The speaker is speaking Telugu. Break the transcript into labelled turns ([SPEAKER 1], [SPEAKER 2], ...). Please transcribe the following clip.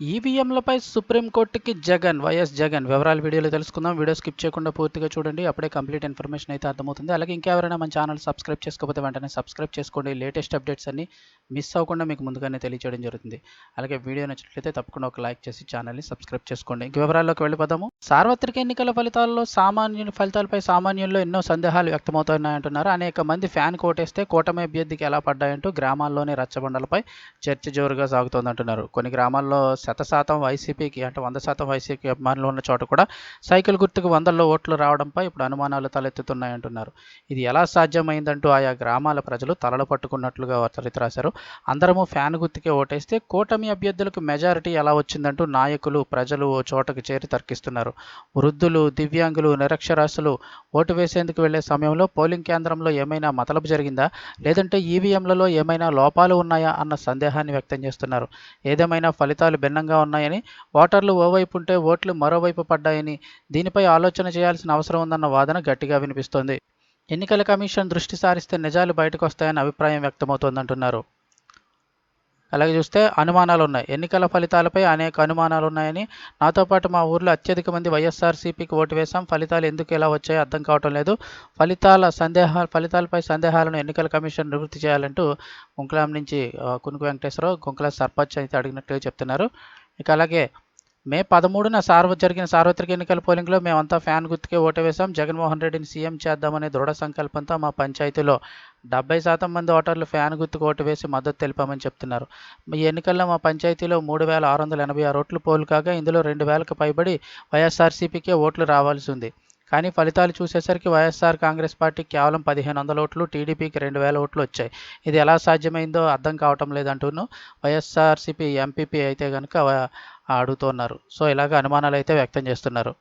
[SPEAKER 1] ఈవీఎంలపై సుప్రీంకోర్టుకి జగన్ వైఎస్ జగన్ వివరాలు వీడియోలో తెలుసుకుందాం. వీడియో స్కిప్ చేయకుండా పూర్తిగా చూడండి. అప్పుడే కంప్లీట్ ఇన్ఫర్మేషన్ అయితే అర్థమవుతుంది. అలాగే ఇంకెవరైనా మన ఛానల్ సబ్స్క్రైబ్ చేసుకోకపోతే వెంటనే సబ్స్క్రైబ్ చేసుకోండి. లేటెస్ట్ అప్డేట్స్ అన్ని మిస్ అవ్వకుండా మీకు ముందుగానే తెలియజేయడం జరుగుతుంది. అలాగే వీడియో నచ్చినట్లయితే తప్పకుండా ఒక లైక్ చేసి ఛానల్ని సబ్స్క్రైబ్ చేసుకోండి. ఇంక వివరాల్లోకి వెళ్ళిపోదాము. సార్వత్రిక ఎన్నికల ఫలితాల్లో సామాన్యుల ఫలితాలపై సామాన్యుల్లో ఎన్నో సందేహాలు వ్యక్తమవుతున్నాయంటున్నారు. అనేక మంది ఫ్యాన్ కోటేస్తే కూటమి అభ్యర్థికి ఎలా పడ్డాయంటూ గ్రామాల్లోని రచ్చబండలపై చర్చ జోరుగా సాగుతోందంటున్నారు. కొన్ని గ్రామాల్లో శత శాతం వైసీపీకి అంటే వంద శాతం వైసీపీ అభిమానులు ఉన్న చోట కూడా సైకిల్ గుర్తుకు వందల్లో ఓట్లు రావడంపై ఇప్పుడు అనుమానాలు తలెత్తుతున్నాయంటున్నారు. ఇది ఎలా సాధ్యమైందంటూ ఆయా గ్రామాల ప్రజలు తలలు పట్టుకున్నట్లుగా చరిత్ర రాశారు. అందరము ఫ్యాన్ గుర్తుకే ఓటేస్తే కూటమి అభ్యర్థులకు మెజారిటీ ఎలా వచ్చిందంటూ నాయకులు ప్రజలు ఓ చోటకు చేరి తర్కిస్తున్నారు. వృద్ధులు దివ్యాంగులు నిరక్షరాస్యులు ఓటు వేసేందుకు వెళ్ళే సమయంలో పోలింగ్ కేంద్రంలో ఏమైనా మతలబు జరిగిందా? లేదంటే ఈవీఎంలలో ఏమైనా లోపాలు ఉన్నాయా? అన్న సందేహాన్ని వ్యక్తం చేస్తున్నారు. ఏదేమైనా ఫలితాలు భిన్నంగా ఉన్నాయని ఓటర్లు ఓవైపు ఉంటే ఓట్లు మరోవైపు పడ్డాయని దీనిపై ఆలోచన చేయాల్సిన అవసరం ఉందన్న వాదన గట్టిగా వినిపిస్తోంది. ఎన్నికల కమిషన్ దృష్టి సారిస్తే నిజాలు బయటకు వస్తాయని అభిప్రాయం వ్యక్తమవుతోందంటున్నారు. అలాగే చూస్తే అనుమానాలు ఉన్నాయి ఎన్నికల ఫలితాలపై అనేక అనుమానాలు ఉన్నాయని నాతో పాటు మా ఊర్లో అత్యధిక మంది వైఎస్ఆర్సీపీకి ఓటు వేశాం. ఫలితాలు ఎందుకు ఎలా వచ్చాయో అర్థం కావటం లేదు. ఫలితాల సందేహ ఫలితాలపై సందేహాలను ఎన్నికల కమిషన్ నివృత్తి చేయాలంటూ గుంకులాం నుంచి కునుకు వెంకటేశ్వరరావు గుంకల సర్పంచ్ అయితే అడిగినట్టుగా చెప్తున్నారు. ఇక అలాగే మే పదమూడున సార్వ జరిగిన సార్వత్రిక ఎన్నికల పోలింగ్లో మేమంతా ఫ్యాన్ గుర్తుకే ఓటు వేశాం. జగన్మోహన్ రెడ్డిని సీఎం చేద్దామనే దృఢ సంకల్పంతో మా పంచాయతీలో డెబ్బై శాతం మంది ఓటర్లు ఫ్యాన్ గుర్తుకు ఓటు వేసి మద్దతు తెలిపామని చెప్తున్నారు. ఈ ఎన్నికల్లో మా పంచాయతీలో మూడు వేల ఆరు వందల ఎనభై ఆరు ఓట్లు పోలు కాగా ఇందులో రెండు వేలకు పైబడి వైఎస్ఆర్సీపీకే ఓట్లు రావాల్సి ఉంది. కానీ ఫలితాలు చూసేసరికి వైఎస్ఆర్ కాంగ్రెస్ పార్టీ కేవలం పదిహేను వందల ఓట్లు టీడీపీకి రెండు వేల ఓట్లు వచ్చాయి. ఇది ఎలా సాధ్యమైందో అర్థం కావటం లేదంటూను వైఎస్ఆర్సీపీ ఎంపీపీ అయితే కనుక అడుగుతున్నారు సో ఇలాగ అనుమానాలు అయితే వ్యక్తం చేస్తున్నారు.